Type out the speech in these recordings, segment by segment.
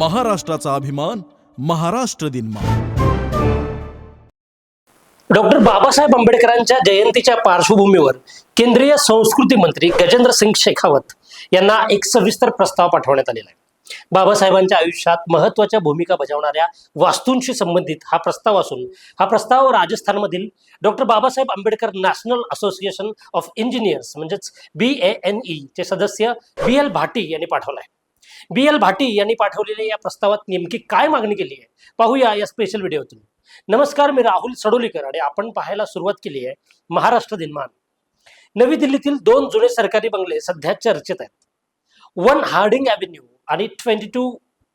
महाराष्ट्राचा अभिमान महाराष्ट्र दिन डॉक्टर बाबासाहेब आंबेडकरांच्या जयंतीच्या पार्श्वभूमीवर केंद्रीय संस्कृती मंत्री गजेंद्र सिंग शेखावत यांना एक सविस्तर प्रस्ताव पाठवण्यात आलेला आहे. बाबासाहेबांच्या आयुष्यात महत्त्वाच्या भूमिका बजावणाऱ्या वास्तूंशी संबंधित हा प्रस्ताव असून हा प्रस्ताव राजस्थानमधील doctor Babasaheb Ambedkar national association of engineers म्हणजेच बी ए एन ई चे सदस्य बी एल भाटी यांनी पाठवला आहे. बी एल भाटी यांनी पाठवलेल्या या प्रस्तावात नेमकी काय मागणी केली आहे? पाहूया या स्पेशल व्हिडिओतून नमस्कार मी राहुल सडोलीकर आणि आपण पाहायला सुरुवात केली आहे महाराष्ट्र दिनमान. नवी दिल्लीतील दोन जुने सरकारी बंगले सध्या चर्चेत आहेत. वन हार्डिंग अव्हेन्यू आणि ट्वेंटी टू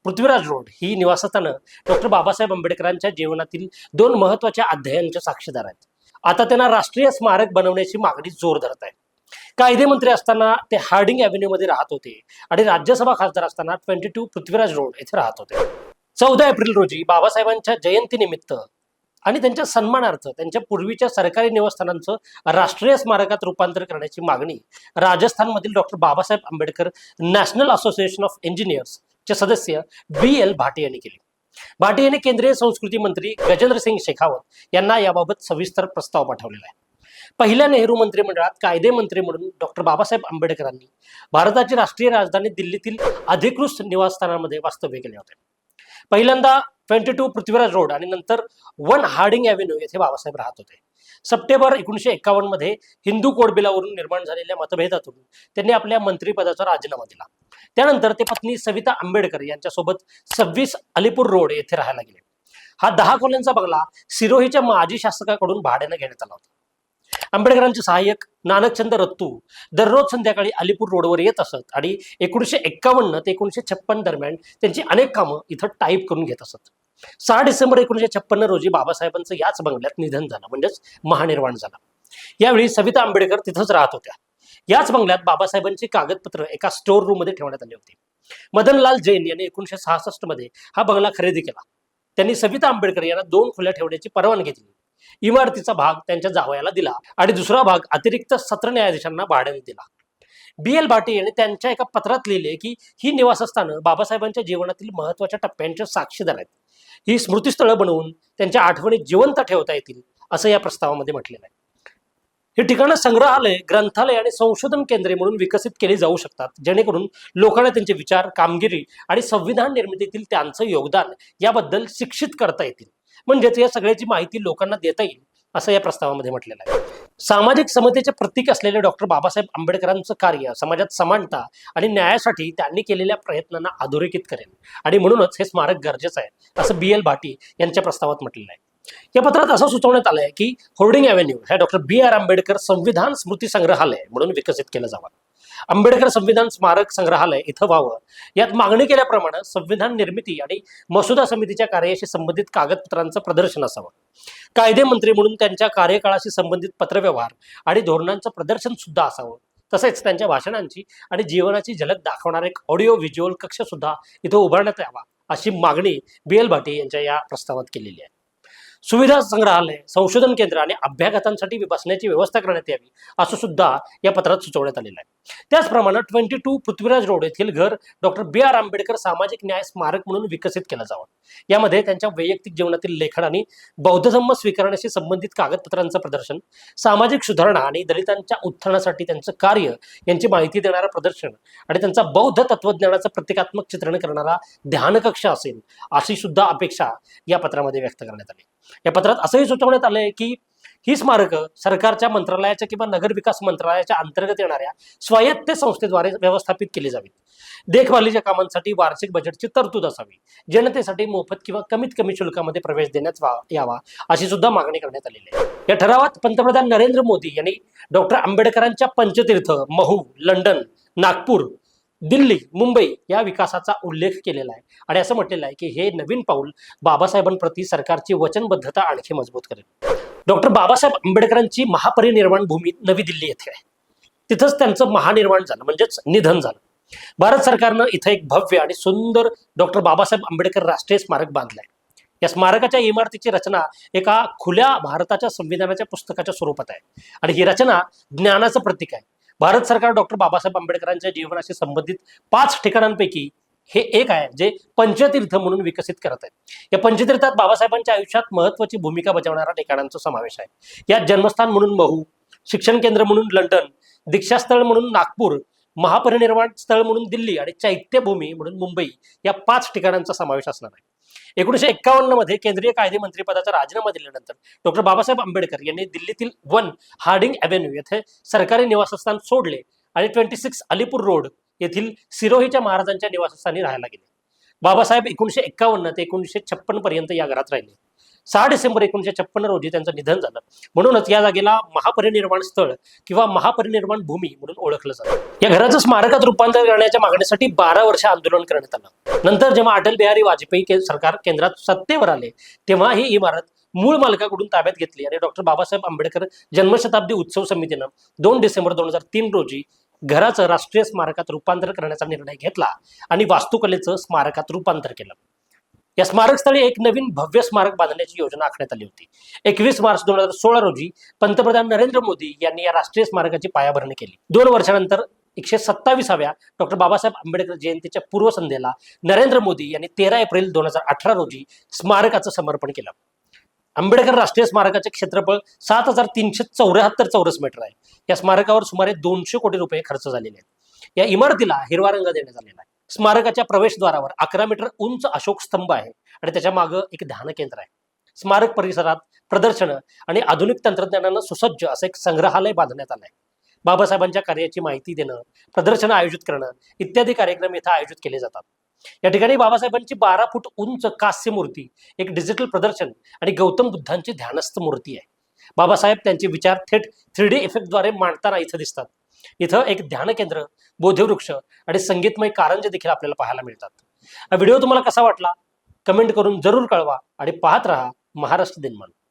पृथ्वीराज रोड ही निवासस्थानं डॉक्टर बाबासाहेब आंबेडकरांच्या जीवनातील दोन महत्त्वाच्या अध्यायांच्या साक्षीदार आहेत. आता त्यांना राष्ट्रीय स्मारक बनवण्याची मागणी जोर धरत आहे. कायदे मंत्री असताना ते हार्डिंग अव्हेन्यू मध्ये राहत होते आणि राज्यसभा खासदार असताना ट्वेंटी टू पृथ्वीराज रोड येथे राहत होते. चौदा एप्रिल रोजी बाबासाहेबांच्या जयंतीनिमित्त आणि त्यांच्या सन्मानार्थ त्यांच्या पूर्वीच्या सरकारी निवासस्थानांचं राष्ट्रीय स्मारकात रूपांतर करण्याची मागणी राजस्थानमधील doctor Babasaheb Ambedkar national association of engineers चे सदस्य बी एल भाटी यांनी केली. भाटी यांनी केंद्रीय संस्कृती मंत्री गजेंद्र सिंग शेखावत यांना याबाबत सविस्तर प्रस्ताव पाठवलेला आहे. पहिल्या नेहरू मंत्रिमंडळात कायदे मंत्री म्हणून डॉक्टर बाबासाहेब आंबेडकरांनी भारताची राष्ट्रीय राजधानी दिल्लीतील अधिकृत निवासस्थानामध्ये वास्तव्य केले होते. पहिल्यांदा ट्वेंटी टू पृथ्वीराज रोड आणि नंतर वन हार्डिंग अव्हेन्यू येथे बाबासाहेब राहत होते. सप्टेंबर एकोणीशे एक्कावन्नमध्ये हिंदू कोड बिलावरून निर्माण झालेल्या मतभेदातून त्यांनी आपल्या मंत्रिपदाचा राजीनामा दिला. त्यानंतर ते पत्नी सविता आंबेडकर यांच्यासोबत सव्वीस अलीपूर रोड येथे राहायला गेले. हा दहा खोल्यांचा बंगला सिरोहीच्या माजी शासकाकडून भाड्याने घेण्यात आला होता. आंबेडकरांचे सहाय्यक नानकचंद रत्तू दररोज संध्याकाळी अलीपूर रोडवर येत असत आणि एकोणीशे एक्कावन्न ते एकोणीशे छप्पन दरम्यान त्यांची अनेक कामं इथं टाईप करून घेत असत. सहा डिसेंबर एकोणीशे छप्पन्न रोजी बाबासाहेबांचं याच बंगल्यात निधन झालं म्हणजेच महानिर्वाण झालं. यावेळी सविता आंबेडकर तिथंच राहत होत्या. याच बंगल्यात बाबासाहेबांची कागदपत्र एका स्टोर रूममध्ये ठेवण्यात आली होती. मदनलाल जैन यांनी एकोणीशे सहासष्टमध्ये हा बंगला खरेदी केला. त्यांनी सविता आंबेडकर यांना दोन खुल्या ठेवण्याची परवानगी दिली. इमारतीचा भाग त्यांच्या जावयाला दिला आणि दुसरा भाग अतिरिक्त सत्र न्यायाधीशांना भाड्याने दिला. बी एल भाटी यांनी त्यांच्या एका पत्रात लिहिले की ही निवासस्थानं बाबासाहेबांच्या जीवनातील महत्त्वाच्या टप्प्यांचे साक्षीदार आहेत. ही स्मृतीस्थळं बनवून त्यांच्या आठवणी जिवंत ठेवता येतील असं या प्रस्तावामध्ये म्हटलेलं आहे. हे ठिकाणं संग्रहालय ग्रंथालय आणि संशोधन केंद्रे म्हणून विकसित केली जाऊ शकतात जेणेकरून लोकांना त्यांचे विचार कामगिरी आणि संविधान निर्मितीतील त्यांचं योगदान याबद्दल शिक्षित करता येतील. म्हणजेच या सगळ्याची माहिती लोकांना देता येईल असं या प्रस्तावामध्ये म्हटलेलं आहे. सामाजिक समतेचे प्रतीक असलेले डॉक्टर बाबासाहेब आंबेडकरांचं कार्य समाजात समानता आणि न्यायासाठी त्यांनी केलेल्या प्रयत्नांना अधोरेखित करेल. आणि म्हणूनच हे स्मारक गरजेचं आहे असं बी एल भाटी यांच्या प्रस्तावात म्हटलेलं आहे. या पत्रात असं सुचवण्यात आलंय की होर्डिंग अव्हेन्यू हे डॉक्टर बी आर आंबेडकर संविधान स्मृती संग्रहालय म्हणून विकसित केलं जावं. आंबेडकर संविधान स्मारक संग्रहालय इथं व्हावं. यात मागणी केल्याप्रमाणे संविधान निर्मिती आणि मसुदा समितीच्या कार्याशी संबंधित कागदपत्रांचं प्रदर्शन असावं. कायदे मंत्री म्हणून त्यांच्या कार्यकाळाशी संबंधित पत्रव्यवहार आणि धोरणांचं प्रदर्शन सुद्धा असावं. तसेच त्यांच्या भाषणांची आणि जीवनाची झलक दाखवणारा एक ऑडिओ व्हिज्युअल कक्ष सुद्धा इथं उभारण्यात यावा अशी मागणी बी एल भाटी यांच्या या प्रस्तावात केलेली आहे. सुविधा संग्रहालय संशोधन केंद्र आणि अभ्यागतांसाठी बसण्याची व्यवस्था करण्यात यावी असं सुद्धा या पत्रात सुचवण्यात आलेलं आहे. त्याचप्रमाणे ट्वेंटी टू पृथ्वीराज रोड येथील घर डॉक्टर बी आर आंबेडकर सामाजिक न्याय स्मारक म्हणून विकसित केलं जावं. यामध्ये त्यांच्या वैयक्तिक जीवनातील लेखन आणि बौद्ध धम्म स्वीकारण्याशी संबंधित कागदपत्रांचं प्रदर्शन सामाजिक सुधारणा आणि दलितांच्या उत्थानासाठी त्यांचं कार्य यांची माहिती देणारं प्रदर्शन आणि त्यांचा बौद्ध तत्वज्ञानाचं प्रतिकात्मक चित्रण करणारा ध्यानकक्ष असेल अशी सुद्धा अपेक्षा या पत्रामध्ये व्यक्त करण्यात आली. या पत्रात असंही सुचवण्यात आलंय की ही स्मारकं सरकारच्या मंत्रालयाच्या किंवा नगर विकास मंत्रालयाच्या अंतर्गत येणाऱ्या स्वायत्त संस्थेद्वारे व्यवस्थापित केली जावीत. देखभालीच्या कामांसाठी वार्षिक बजेटची तरतूद असावी. जनतेसाठी मोफत किंवा कमीत कमी शुल्कामध्ये प्रवेश देण्यात यावा अशी सुद्धा मागणी करण्यात आलेली आहे. या ठरावात पंतप्रधान नरेंद्र मोदी यांनी डॉक्टर आंबेडकरांच्या पंचतीर्थ महू लंडन नागपूर दिल्ली मुंबई या विकासाचा उल्लेख केलेला आहे. आणि असं म्हटलेलं आहे की हे नवीन पाऊल बाबासाहेबांप्रती सरकारची वचनबद्धता आणखी मजबूत करेल. डॉक्टर बाबासाहेब आंबेडकरांची महापरिनिर्वाण भूमी नवी दिल्ली येथे आहे. तिथंच त्यांचं महानिर्वाण झालं म्हणजेच निधन झालं. भारत सरकारनं इथं एक भव्य आणि सुंदर डॉक्टर बाबासाहेब आंबेडकर राष्ट्रीय स्मारक बांधलंय. या स्मारकाच्या इमारतीची रचना एका खुल्या भारताच्या संविधानाच्या पुस्तकाच्या स्वरूपात आहे. आणि ही रचना ज्ञानाचं प्रतीक आहे. भारत सरकार डॉक्टर बाबासाहेब आंबेडकरांच्या जीवनाशी संबंधित पाच ठिकाणांपैकी हे एक आहे जे पंचतीर्थ म्हणून विकसित करत आहे या पंचतीर्थात बाबासाहेबांच्या आयुष्यात महत्वाची भूमिका बजावणाऱ्या ठिकाणांचा समावेश आहे. यात जन्मस्थान म्हणून महू शिक्षण केंद्र म्हणून लंडन दीक्षास्थळ म्हणून नागपूर महापरिनिर्वाण स्थळ म्हणून दिल्ली आणि चैत्यभूमी म्हणून मुंबई या पाच ठिकाणांचा समावेश असणार आहे. एकोणीशे एक्कावन्नमध्ये केंद्रीय कायदे मंत्रिपदाचा राजीनामा दिल्यानंतर डॉक्टर बाबासाहेब आंबेडकर यांनी दिल्लीतील वन हार्डिंग अव्हेन्यू येथे सरकारी निवासस्थान सोडले आणि ट्वेंटी सिक्स अलीपूर रोड येथील सिरोहीच्या महाराजांच्या निवासस्थानी राहायला गेले. बाबासाहेब एकोणीशे एक्कावन्न ते एकोणीशे छप्पन पर्यंत या घरात राहिले. सहा डिसेंबर एकोणीशे छप्पन रोजी त्यांचं निधन झालं. म्हणूनच या जागेला महापरिनिर्वाण स्थळ किंवा महापरिनिर्वाण भूमी म्हणून ओळखलं जातं. या घराचं स्मारकात रूपांतर करण्याच्या मागणीसाठी बारा वर्ष आंदोलन करण्यात आलं. नंतर जेव्हा अटल बिहारी वाजपेयी के- सरकार केंद्रात सत्तेवर आले तेव्हा ही इमारत मूळ मालकाकडून ताब्यात घेतली आणि डॉक्टर बाबासाहेब आंबेडकर जन्मशताब्दी उत्सव समितीनं दोन डिसेंबर दोन हजार तीन रोजी घराचं राष्ट्रीय स्मारकात रूपांतर करण्याचा निर्णय घेतला आणि वास्तुकलेचं स्मारकात रूपांतर केलं. या स्मारकस्थळी एक नवीन भव्य स्मारक बांधण्याची योजना आखण्यात आली होती. एकवीस मार्च दोन हजार सोळा रोजी पंतप्रधान नरेंद्र मोदी यांनी या राष्ट्रीय स्मारकाची पायाभरणी केली. दोन वर्षानंतर एकशे सत्तावीसाव्या डॉक्टर बाबासाहेब आंबेडकर जयंतीच्या पूर्वसंध्येला नरेंद्र मोदी यांनी तेरा एप्रिल दोन हजार अठरा रोजी स्मारकाचं समर्पण केलं. आंबेडकर राष्ट्रीय स्मारकाचे क्षेत्रफळ सात हजार तीनशे चौऱ्याहत्तर चौरस मीटर आहे. या स्मारकावर सुमारे दोनशे कोटी रुपये खर्च झालेले आहेत. या इमारतीला हिरवा रंग देण्यात आलेला आहे. स्मारकाच्या प्रवेशद्वारावर अकरा मीटर उंच अशोक स्तंभ आहे आणि त्याच्या मागं एक ध्यान केंद्र आहे. स्मारक परिसरात प्रदर्शनं आणि आधुनिक तंत्रज्ञानानं सुसज्ज असं एक संग्रहालय बांधण्यात आलं आहे बाबासाहेबांच्या कार्याची माहिती देणं प्रदर्शनं आयोजित करणं इत्यादी कार्यक्रम इथं आयोजित केले जातात. या ठिकाणी बाबासाहेबांची बारा फूट उंच कास्य मूर्ती एक डिजिटल प्रदर्शन आणि गौतम बुद्धांची ध्यानस्थ मूर्ती आहे. बाबासाहेब त्यांचे विचार थेट थ्री डी इफेक्टद्वारे मांडताना इथं दिसतात. इथं एक ध्यान केंद्र बोधवृक्ष आणि संगीतमय कारंजे देखील आपल्याला पाहायला मिळतात. हा व्हिडिओ तुम्हाला कसा वाटला? कमेंट करून जरूर कळवा आणि पाहत राहा महाराष्ट्र दिनमान.